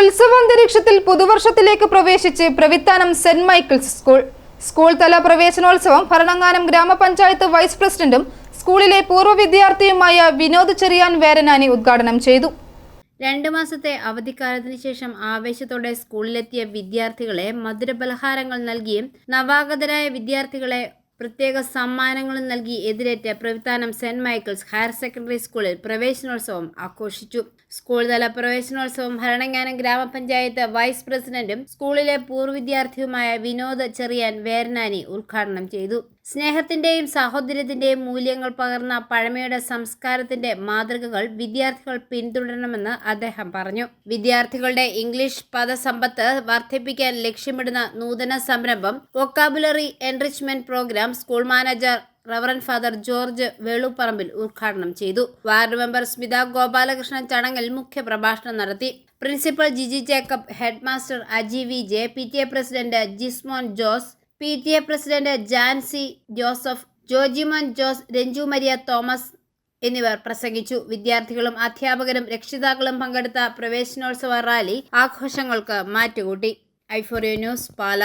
ഉത്സവാന്തരീക്ഷത്തിൽ പുതുവർഷത്തിലേക്ക് പ്രവേശിച്ച് Pravithanam saint Michael's school. School തല പ്രവേശനോത്സവം ഭരണങ്ങാനം ഗ്രാമപഞ്ചായത്ത് വൈസ് പ്രസിഡന്റും സ്കൂളിലെ പൂർവ വിദ്യാർത്ഥിയുമായ വിനോദ് ചെറിയാൻ വേരനാനി ഉദ്ഘാടനം ചെയ്തു. രണ്ട് മാസത്തെ അവധിക്കാലത്തിന് ശേഷം ആവേശത്തോടെ സ്കൂളിലെത്തിയ വിദ്യാർത്ഥികളെ മധുരപലഹാരങ്ങൾ നൽകിയും നവാഗതരായ വിദ്യാർത്ഥികളെ പ്രത്യേക സമ്മാനങ്ങളും നൽകി എതിരേറ്റ Pravithanam saint Michael's higher secondary സ്കൂളിൽ പ്രവേശനോത്സവം ആഘോഷിച്ചു. സ്കൂൾ തല പ്രവേശനോത്സവം ഭരണങ്ങാനം ഗ്രാമപഞ്ചായത്ത് വൈസ് പ്രസിഡന്റും സ്കൂളിലെ പൂർവ വിദ്യാർത്ഥിയുമായ വിനോദ് ചെറിയാൻ വേരനാനി ഉദ്ഘാടനം ചെയ്തു. സ്നേഹത്തിന്റെയും സാഹോദര്യത്തിന്റെയും മൂല്യങ്ങൾ പകർന്ന പഴമയുടെ സംസ്കാരത്തിന്റെ മാതൃകകൾ വിദ്യാർത്ഥികൾ പിന്തുടരണമെന്ന് അദ്ദേഹം പറഞ്ഞു. വിദ്യാർത്ഥികളുടെ ഇംഗ്ലീഷ് പദസമ്പത്ത് വർദ്ധിപ്പിക്കാൻ ലക്ഷ്യമിടുന്ന നൂതന സംരംഭം vocabulary enrichment programme school manager reverend father George Veluparambil ഉദ്ഘാടനം ചെയ്തു. വാർഡ് മെമ്പർ സ്മിത ഗോപാലകൃഷ്ണൻ ചടങ്ങിൽ മുഖ്യ പ്രഭാഷണം നടത്തി. Principal Jiji Jacob headmaster Aji V J P T A president Jismon Jose P T A president Jancy Joseph Jojimon Jose Ranju Maria Thomas എന്നിവർ പ്രസംഗിച്ചു. വിദ്യാർത്ഥികളും അധ്യാപകരും രക്ഷിതാക്കളും പങ്കെടുത്ത പ്രവേശനോത്സവ റാലി ആഘോഷങ്ങൾക്ക് മാറ്റുകൂട്ടി. ഐഫോറിയോ ന്യൂസ് പാല.